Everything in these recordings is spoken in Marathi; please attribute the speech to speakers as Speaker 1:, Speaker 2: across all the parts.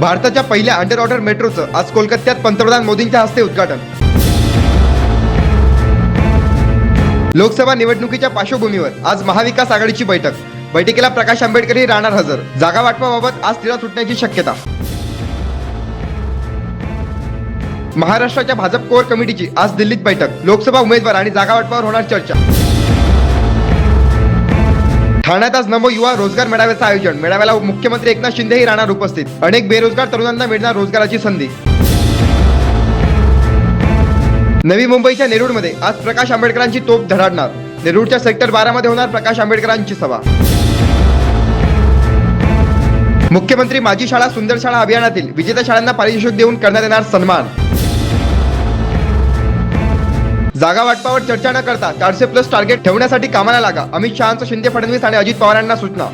Speaker 1: भारताच्या पहिल्या अंडर वॉटर मेट्रोचं आज कोलकात्यात पंतप्रधान मोदींच्या हस्ते उद्घाटन. लोकसभा निवडणुकीच्या पार्श्वभूमीवर आज महाविकास आघाडीची बैठक. बैठकीला प्रकाश आंबेडकरही राहणार हजर. जागा वाटपाबाबत आज तिला सुटण्याची शक्यता. महाराष्ट्राच्या भाजप कोर कमिटीची आज दिल्लीत बैठक. लोकसभा उमेदवार आणि जागा वाटपावर होणार चर्चा. ठाण्यात आज नमो युवा रोजगार मेळाव्याचं आयोजन. मेळाव्याला मुख्यमंत्री एकनाथ शिंदेही राहणार उपस्थित. अनेक बेरोजगार तरुणांना मिळणार रोजगाराची संधी. नवी मुंबईच्या नेरूळमध्ये आज प्रकाश आंबेडकरांची तोफ धडाडणार. नेरूळच्या सेक्टर बारामध्ये होणार प्रकाश आंबेडकरांची सभा. मुख्यमंत्री माझी शाळा सुंदर शाळा अभियानातील विजेत्या शाळांना पारितोषिक देऊन करण्यात येणार सन्मान. जागा वाटपावर चर्चा न करता चारशे प्लस टार्गेट ठेवण्यासाठी कामाला लागा. अमित शहाचं शिंदे फडणवीस आणि अजित पवारांना सूचना.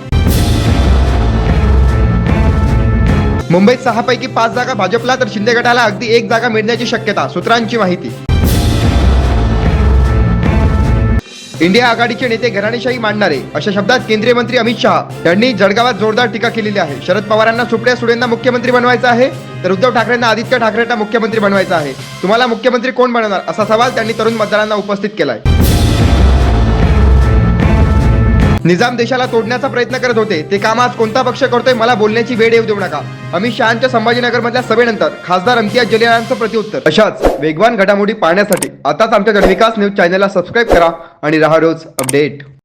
Speaker 1: मुंबईत सहा पैकी पाच जागा भाजपला तर शिंदे गटाला अगदी एक जागा मिळण्याची शक्यता सूत्रांची माहिती. इंडिया आघाडीचे नेते घराणेशाही मांडणारे अशा शब्दात केंद्रीय मंत्री अमित शहा यांनी जळगावात जोरदार टीका केलेली आहे. शरद पवारांना सुप्रिया सुळेंना मुख्यमंत्री बनवायचं आहे? तर उद्धव ठाकरेंना आदित्य ठाकरेंना मुख्यमंत्री बनवायचं आहे. तुम्हाला मुख्यमंत्री कोण बनवणार? असा सवाल त्यांनी तरुण मतदारांना उपस्थित केलाय. निजाम देशाला तोडण्याचा प्रयत्न करत होते. ते काम आज कोणता पक्ष करतोय मला बोलण्याची वेळ येऊ देऊ नका. अमित शहाच्या संभाजीनगर मधल्या सभेनंतर खासदार अमतियाज जलील प्रतिउत्तर अशाच वेगवान घडामोडी पाहण्यासाठी आताच आमच्या जनविकास न्यूज चॅनलला सबस्क्राईब करा आणि राहा रोज अपडेट.